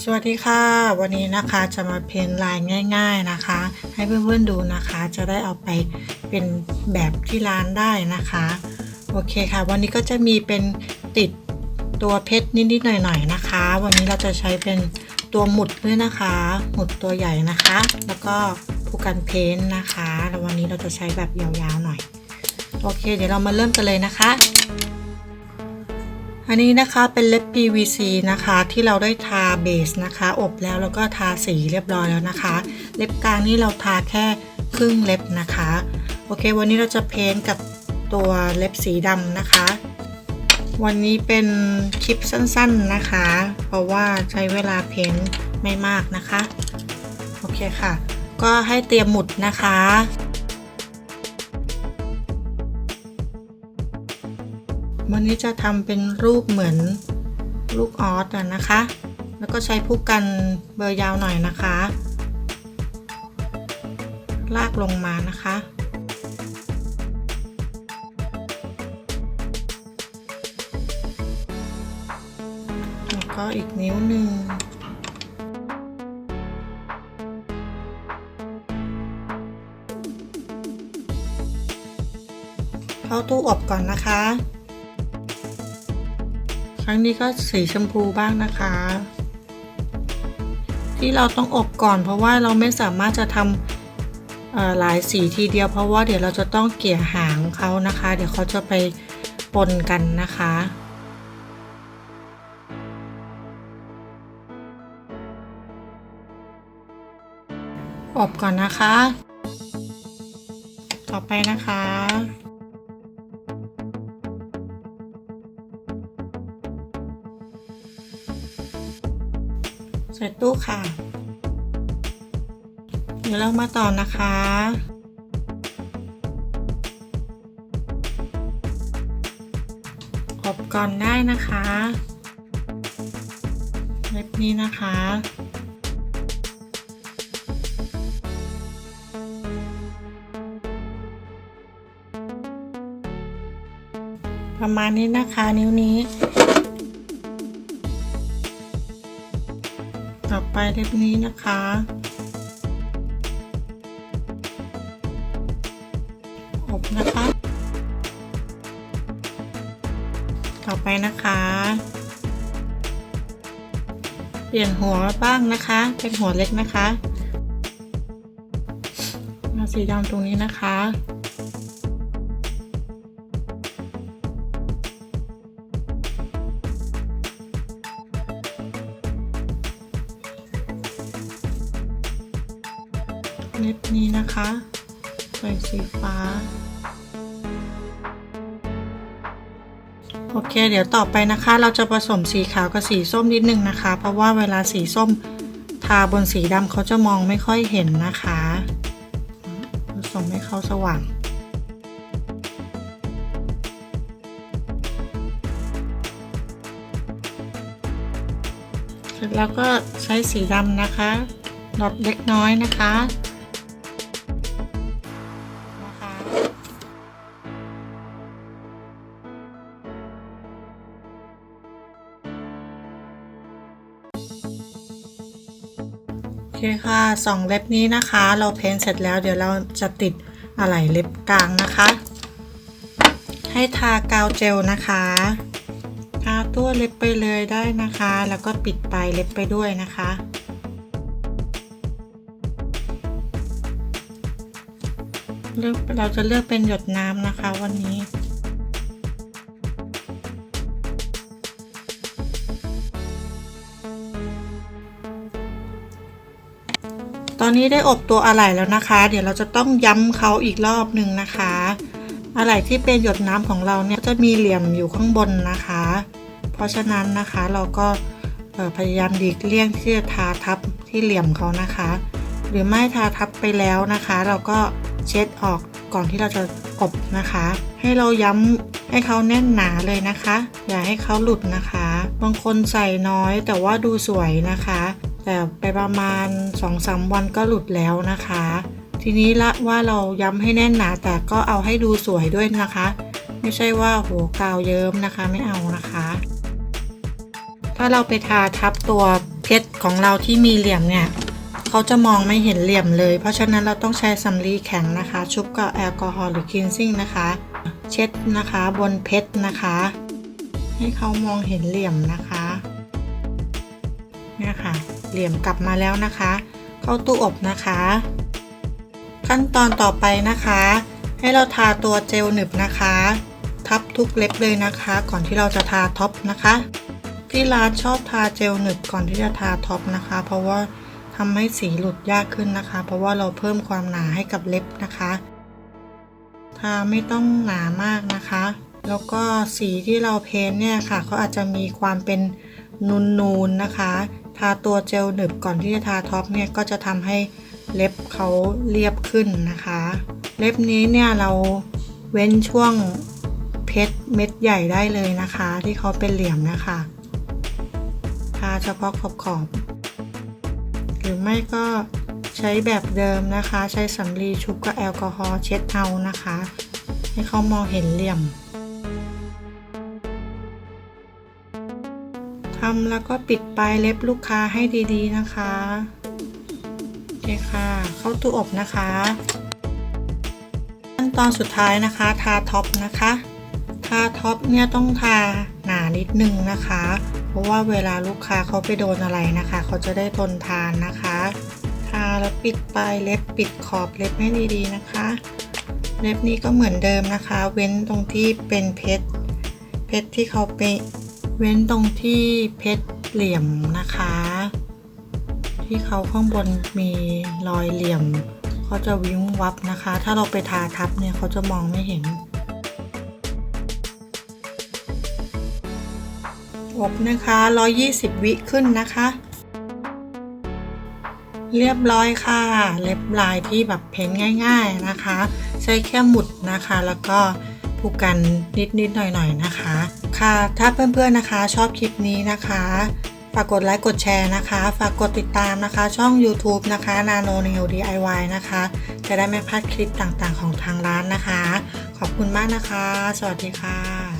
สวัสดีค่ะ วันนี้นะคะจะมาเพ้นลายง่าย ๆนะคะ ให้เพื่อนๆดูนะคะ จะได้เอาไปเป็นแบบที่ร้านได้นะคะ โอเคค่ะ วันนี้ก็จะมีเป็นติดตัวเพชรนิดๆหน่อยๆนะคะ วันนี้เราจะใช้เป็นตัวหมุดด้วยนะคะ หมุดตัวใหญ่นะคะ แล้วก็ผู้กันเพ้นนะคะแล้ววันนี้เราจะใช้แบบยาวๆหน่อย โอเค เดี๋ยวเรามาเริ่มกันเลยนะคะ อันนี้นะคะเป็นเล็บ PVC นะคะที่เราได้ทาเบสนะคะ อบแล้วแล้วก็ทาสีเรียบร้อยแล้วนะคะ เล็บกลางนี่เราทาแค่ครึ่งเล็บนะคะ โอเค วันนี้เราจะเพ้นกับตัวเล็บสีดำนะคะ วันนี้เป็นคลิปสั้นๆนะคะ เพราะว่าใช้เวลาเพ้นไม่มากนะคะ โอเคค่ะ ก็ให้เตรียมหมุดนะคะ วันนี้จะทำเป็นรูปเหมือนลูกออสอะนะคะ แล้วก็ใช้ผู้กันเบอร์ยาวหน่อยนะคะ ลากลงมานะคะ แล้วก็อีกนิ้วหนึ่งเข้าตู้อบก่อนนะคะ ครั้งนี้ก็สีชมพูบ้างนะคะ ที่เราต้องอบก่อน เพราะว่าเราไม่สามารถจะทำหลายสีทีเดียว เพราะว่าเดี๋ยวเราจะต้องเกี่ยหางเขานะคะ เดี๋ยวเขาจะไปปนกันนะคะอบก่อนนะคะ ต่อไปนะคะ ส่ตู้ค่ะ เดี๋ยวเรามาต่อนะคะ อบก่อนได้นะคะเล็บนี้นะคะประมาณนี้นะคะนิ้วนี้ ต่อไปเล็บนี้นะคะ อบนะคะ ต่อไปนะคะ เปลี่ยนหัวบ้างนะคะ เป็นหัวเล็กนะคะมาสีดำตรงนี้นะคะ เล็บนี้นะคะใส่สีฟ้า โอเค เดี๋ยวต่อไปนะคะ เราจะผสมสีขาวกับสีส้มนิดนึงนะคะ เพราะว่าเวลาสีส้มทาบนสีดำเขาจะมองไม่ค่อยเห็นนะคะ ผสมให้เขาสว่างเสร็จแล้วก็ใช้สีดำนะคะดอทเล็กน้อยนะคะ เคค่ะสองเล็บนี้นะคะ เราเพ้นเสร็จแล้วเดี๋ยวเราจะติดอะไหล่เล็บกลางนะคะ ให้ทากาวเจลนะคะทาตัวเล็บไปเลยได้นะคะ แล้วก็ปิดปลายเล็บไปด้วยนะคะเลือกเราจะเลือกเป็นหยดน้ำนะคะวันนี้ อนนี้ได้อบตัวอะไหล่แล้วนะคะ เดี๋ยวเราจะต้องย้ำเขาอีกรอบหนึ่งนะคะ อะไหล่ที่เป็นหยดน้ำของเราเนี่ยจะมีเหลี่ยมอยู่ข้างบนนะคะ เพราะฉะนั้นนะคะเราก็พยายามหลีกเลี่ยงที่จะทาทับที่เหลี่ยมเขานะคะ หรือไม่ทาทับไปแล้วนะคะ เราก็เช็ดออกก่อนที่เราจะอบนะคะ ให้เราย้ำให้เขาแน่นหนาเลยนะคะ อย่าให้เขาหลุดนะคะ บางคนใส่น้อยแต่ว่าดูสวยนะคะ แต่ไปประมาณ 2-3 วันก็หลุดแล้วนะคะ ทีนี้ละว่าเราย้ำให้แน่นหนาแต่ก็เอาให้ดูสวยด้วยนะคะ ไม่ใช่ว่าโหกาวเยิ้มนะคะไม่เอานะคะ ถ้าเราไปทาทับตัวเพชรของเราที่มีเหลี่ยมเนี่ยเขาจะมองไม่เห็นเหลี่ยมเลย เพราะฉะนั้นเราต้องใช้สำลีแข็งนะคะ ชุบกับแอลกอฮอล์หรือคลีนซิ่งนะคะ เช็ดนะคะบนเพชรนะคะ ให้เขามองเห็นเหลี่ยมนะคะ เหลี่ยมกลับมาแล้วนะคะ เข้าตู้อบนะคะ ขั้นตอนต่อไปนะคะ ให้เราทาตัวเจลหนึบนะคะ ทับทุกเล็บเลยนะคะ ก่อนที่เราจะทาท็อปนะคะที่ร้านชอบทาเจลหนึบก่อนที่จะทาท็อปนะคะ เพราะว่าทำให้สีหลุดยากขึ้นนะคะ เพราะว่าเราเพิ่มความหนาให้กับเล็บนะคะ ทาไม่ต้องหนามากนะคะ แล้วก็สีที่เราเพ้นท์เนี่ยค่ะเขาอาจจะมีความเป็นนูนๆนะคะ ทาตัวเจลหนึบก่อนที่จะทาท็อปเนี่ยก็จะทำให้เล็บเขาเรียบขึ้นนะคะ เล็บนี้เนี่ยเราเว้นช่วงเพชรเม็ดใหญ่ได้เลยนะคะ ที่เขาเป็นเหลี่ยมนะคะทาเฉพาะขอบขอบๆหรือไม่ก็ใช้แบบเดิมนะคะ ใช้สำลีชุบกับแอลกอฮอล์เช็ดเอานะคะ ให้เขามองเห็นเหลี่ยมำแล้วก็ปิดปลายเล็บลูกค้าให้ดีๆนะคะโอเคค่ะ เข้าตู้อบนะคะขั้นตอนสุดท้ายนะคะ ทาท็อปนะคะ ทาท็อปเนี่ยต้องทาหนานิดนึงนะคะ เพราะว่าเวลาลูกค้าเขาไปโดนอะไรนะคะ เขาจะได้ทนทานนะคะ ทาแล้วปิดปลายเล็บปิดขอบเล็บให้ดีๆนะคะ เล็บนี้ก็เหมือนเดิมนะคะ เว้นตรงที่เป็นเพชรเพชรที่เขาไป เว้นตรงที่เพชรเหลี่ยมนะคะ ที่เขาข้างบนมีรอยเหลี่ยมเขาจะวิ้งวับนะคะ ถ้าเราไปทาทับเนี่ยเขาจะมองไม่เห็นอบนะคะ 120 วิขึ้นนะคะ เรียบร้อยค่ะ เล็บลายที่แบบเพ้นง่ายๆนะคะ ใช้แค่หมุดนะคะ แล้วก็ผูกกันนิดๆหน่อยๆนะคะ ค่ะ ถ้าเพื่อนๆนะคะ ชอบคลิปนี้นะคะ ฝากกดไลค์กดแชร์นะคะ ฝากกดติดตามนะคะ ช่อง YouTube นะคะ Nano Neo DIY นะคะ จะได้ไม่พลาดคลิปต่างๆของทางร้านนะคะ ขอบคุณมากนะคะ สวัสดีค่ะ